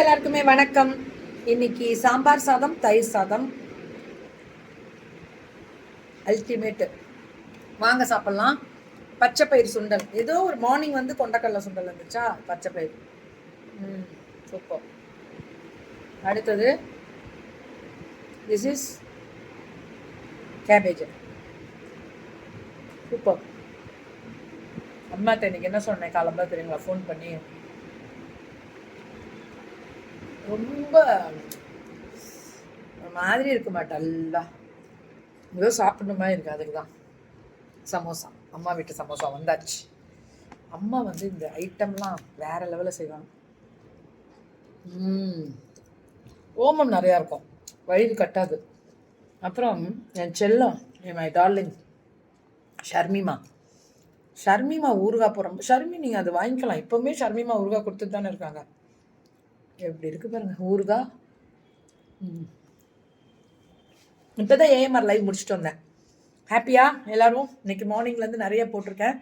எல்லாருக்குமே வணக்கம். இன்னைக்கு சாம்பார் சாதம் தயிர் சாதம். அல்டிமேட் வாங்க சாப்பிடலாம். பச்சை பயிர் சுண்டல். ஏதோ ஒரு மார்னிங் வந்து கொண்டக்கடலை சுண்டல் இருந்துச்சா பச்சை பயிர். ம் சூப்பர் அடுத்தது திஸ் இஸ் கேபேஜ் சூப்பர் அம்மா இன்னைக்கு என்ன சொன்னேன்? காலம்பா தெரியுங்களா? ஃபோன் பண்ணி. ரொம்ப மாதிரி இருக்க மாட்டல்லா. ஏதோ சாப்பிடணும் மாதிரி இருக்கு அதுக்கு தான் சமோசா. அம்மா வீட்டு சமோசா வந்தாச்சு. அம்மா வந்து இந்த ஐட்டம்லாம் வேற லெவலில் செய்வாங்க. ம். ஓமம் நிறையா இருக்கும். வயிறு கட்டாது. அப்புறம் என் செல்லம் என் மை டார்லிங் ஷர்மிமா. ஷர்மிமா ஊறுகாய் போகிறோம் ஷர்மி நீங்கள் அது வாங்கிக்கலாம். இப்போவுமே ஷர்மிமா ஊறுகாய் கொடுத்துட்டு தானே இருக்காங்க. எப்படி இருக்கு பாருங்க ஊருகா இப்போ தான் ஏஎம்ஆர் லைவ் முடிச்சுட்டு வந்தேன். ஹாப்பியா எல்லாரும்? இன்னைக்கு மார்னிங்லேருந்து நிறைய போட்டிருக்கேன்.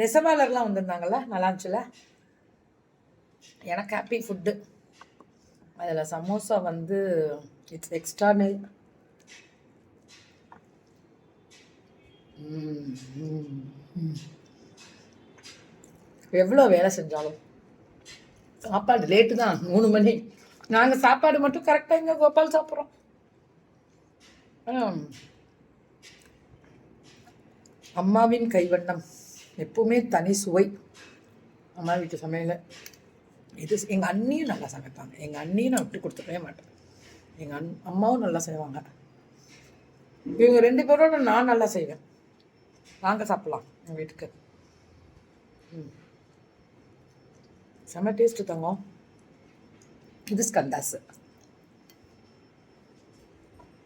நெசவாளர்லாம் வந்திருந்தாங்கல்ல நல்லா இருந்துச்சுல? எனக்கு ஹாப்பி ஃபுட்டு அதில் சமோசா வந்து இட்ஸ் எக்ஸ்ட்ரானரி எவ்வளோ வேலை செஞ்சாலும். சாப்பாடு லேட்டு தான் மூணு மணி. நாங்கள் சாப்பாடு மட்டும் கரெக்டாக இங்கே கோபால் சாப்பிட்றோம். அம்மாவின் கைவண்ணம் எப்பவுமே தனி சுவை. அம்மா வீட்டு சமையல். இது எங்கள் அண்ணியும் நல்லா சமைப்பாங்க. எங்கள் அண்ணியும் நான் விட்டு கொடுத்துக்கவே மாட்டேன். எங்கள் அண் அம்மாவும் நல்லா செய்வாங்க. இவங்க ரெண்டு பேரோட நான் நல்லா செய்வேன். வாங்க சாப்பிட்லாம் எங்கள் வீட்டுக்கு. ம். செம்ம டேஸ்ட்டு தங்கம். இது Skandas.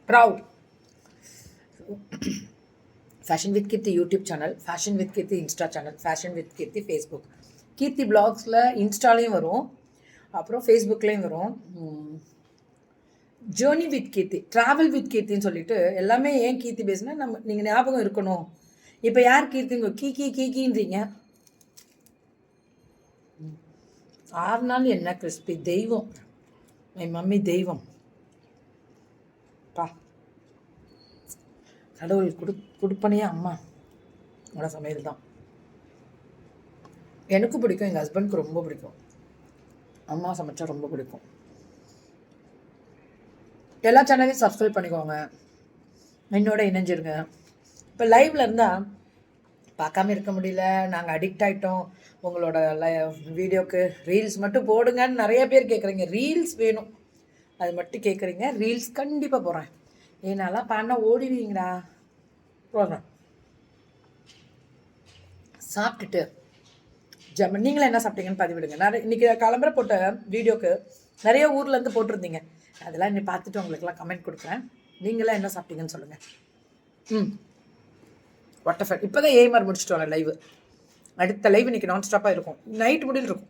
Proud fashion with Keerthi YouTube channel fashion with Keerthi insta channel fashion with Keerthi Facebook Keerthi பிளாக்ஸில் இன்ஸ்டாலையும் வரும். அப்புறம் ஃபேஸ்புக்லேயும் வரும். Journey with Keerthi travel with கீர்த்தின்னு சொல்லிட்டு எல்லாமே ஏன் கீர்த்தி பேசுனா நம்ம நீங்கள் ஞாபகம் இருக்கணும். இப்போ யார் கீர்த்திங்க கீ கீ கீ கீன்றீங்க. ஆறு நாள் என்ன கிறிஸ்பி? தெய்வம். என் மம்மி தெய்வம். பா. கடவுள் கொடு கொடுப்பனையே? அம்மா. உங்களோட சமையல் தான். எனக்கும் பிடிக்கும். எங்கள் ஹஸ்பண்ட்க்கு ரொம்ப பிடிக்கும். அம்மா சமைச்சா ரொம்ப பிடிக்கும். எல்லா சேனலையும் சப்ஸ்கிரைப் பண்ணிக்கோங்க. என்னோட இணைஞ்சிருங்க. இப்போ லைவ்ல இருந்தால் பார்க்காம இருக்க முடியல. நாங்கள் அடிக்ட் ஆகிட்டோம் உங்களோட வீடியோக்கு ரீல்ஸ் மட்டும் போடுங்கன்னு நிறைய பேர் கேட்குறீங்க ரீல்ஸ் வேணும். அது மட்டும் கேட்குறீங்க ரீல்ஸ் கண்டிப்பாக போகிறேன் ஏன்னாலாம் பண்ண ஓடிடுவீங்களா போகிறேன் சாப்பிட்டுட்டு ஜம் நீங்களும் என்ன சாப்பிட்டீங்கன்னு பதிவிடுங்க. நிறைய இன்றைக்கி கிளம்புற போட்ட வீடியோக்கு நிறைய ஊர்லேருந்து போட்டிருந்தீங்க. அதெல்லாம் இன்னைக்கு பார்த்துட்டு உங்களுக்குலாம் கமெண்ட் கொடுக்குறேன். நீங்களாம் என்ன சாப்பிட்டீங்கன்னு சொல்லுங்கள் ம். வாட்டர் இப்போ தான் ஏஎம்ஆர் முடிச்சுட்டு வாங்க லைவ் அடுத்த லைவ் இன்னைக்கு நான் ஸ்டாப்பாக இருக்கும். நைட் முடியில் இருக்கும்.